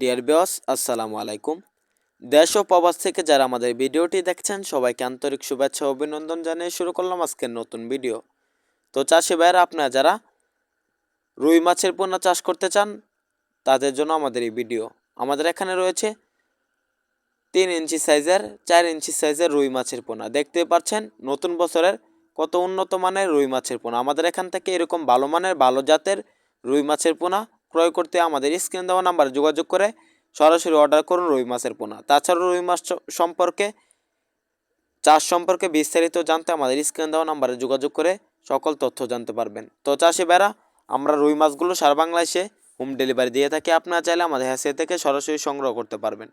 Deer বিয়স আসসালামু আলাইকুম দেশ ও প্রবাস থেকে যারা আমাদের ভিডিওটি দেখছেন, সবাইকে আন্তরিক শুভেচ্ছা অভিনন্দন জানিয়ে শুরু করলাম আজকের নতুন ভিডিও। তো চাষি ভাইয়েরা, আপনারা যারা রুই মাছের পোনা চাষ করতে চান, তাদের জন্য আমাদের এই ভিডিও। আমাদের এখানে রয়েছে তিন ইঞ্চি সাইজের, চার ইঞ্চি সাইজের রুই মাছের পোনা। দেখতে পাচ্ছেন, নতুন বছরের কত উন্নত মানের রুই মাছের পোনা। আমাদের এখান থেকে এরকম ভালো মানের, ভালো জাতের রুই মাছের পোনা ক্রয় করতে আমাদের স্ক্রিন দেওয়া নাম্বারে যোগাযোগ করে সরাসরি অর্ডার করুন রুই মাছের পোনা। তাছাড়াও রুই মাছ সম্পর্কে, চাষ সম্পর্কে বিস্তারিত জানতে আমাদের স্ক্রিন দেওয়া নাম্বারে যোগাযোগ করে সকল তথ্য জানতে পারবেন। তো চাষি বেড়া আমরা রুই মাছগুলো সারা বাংলাদেশে হোম ডেলিভারি দিয়ে থাকি। আপনারা চাইলে আমাদের হ্যাসে থেকে সরাসরি সংগ্রহ করতে পারবেন।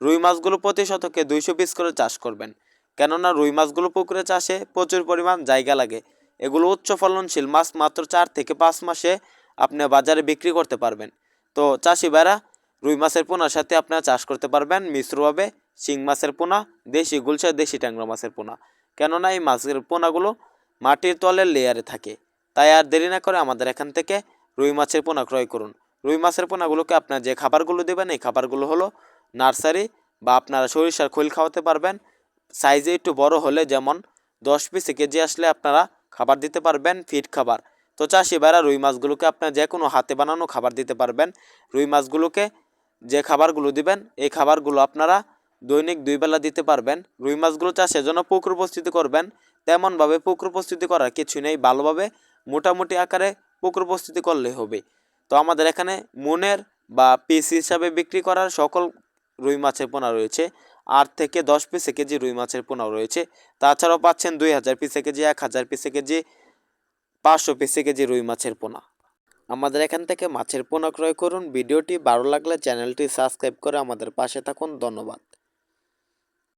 রুই মাছগুলো প্রতি শতকে দুইশো পিস করে চাষ করবেন। কেননা রুই মাছগুলো পুকুরে চাষে প্রচুর পরিমাণ জায়গা লাগে। এগুলো উচ্চ ফলনশীল মাছ মাত্র চার থেকে পাঁচ মাসে আপনি বাজারে বিক্রি করতে পারবেন। তো চাষি ভাইরা, রুই মাছের পোনার সাথে আপনারা চাষ করতে পারবেন মিশ্রভাবে, শিং মাছের পোনা, দেশি গুলশা, দেশি ট্যাংরা মাছের পোনা। কেননা এই মাছের পোনাগুলো মাটির তলের লেয়ারে থাকে। তাই আর দেরি না করে আমাদের এখান থেকে রুই মাছের পোনা ক্রয় করুন। রুই মাছের পোনাগুলোকে আপনার যে খাবারগুলো দেবেন, এই খাবারগুলো হলো নার্সারি বা আপনারা সরিষার খৈল খাওয়াতে পারবেন। সাইজে একটু বড় হলে যেমন দশ পিস কেজি আসলে আপনারা খাবার দিতে পারবেন ফিট খাবার। তো চাষি ভাইরা রুই মাছগুলোকে আপনার যে কোনো হাতে বানানো খাবার দিতে পারবেন। রুই মাছগুলোকে যে খাবারগুলো দিবেন, এই খাবারগুলো আপনারা দৈনিক দুই বেলা দিতে পারবেন। রুই মাছগুলো চাষের জন্য পুকুর প্রস্তুতি করবেন। তেমনভাবে পুকুর প্রস্তুতি করার কিছু নেই, ভালোভাবে মোটামুটি আকারে পুকুর প্রস্তুতি করলে হবে। তো আমাদের এখানে মনের বা পিস হিসাবে বিক্রি করার সকল রুই মাছের পোনা রয়েছে। আট থেকে দশ পিসে কেজি রুই মাছের পোনাও রয়েছে। তাছাড়াও পাচ্ছেন দুই হাজার পিসে কেজি, এক হাজার পিসে কেজি পাঁচশো পিসে কেজি রুই মাছের পোনা। আমাদের এখান থেকে মাছের পোনা ক্রয় করুন। ভিডিওটি ভালো লাগলে চ্যানেলটি সাবস্ক্রাইব করে আমাদের পাশে থাকুন। ধন্যবাদ।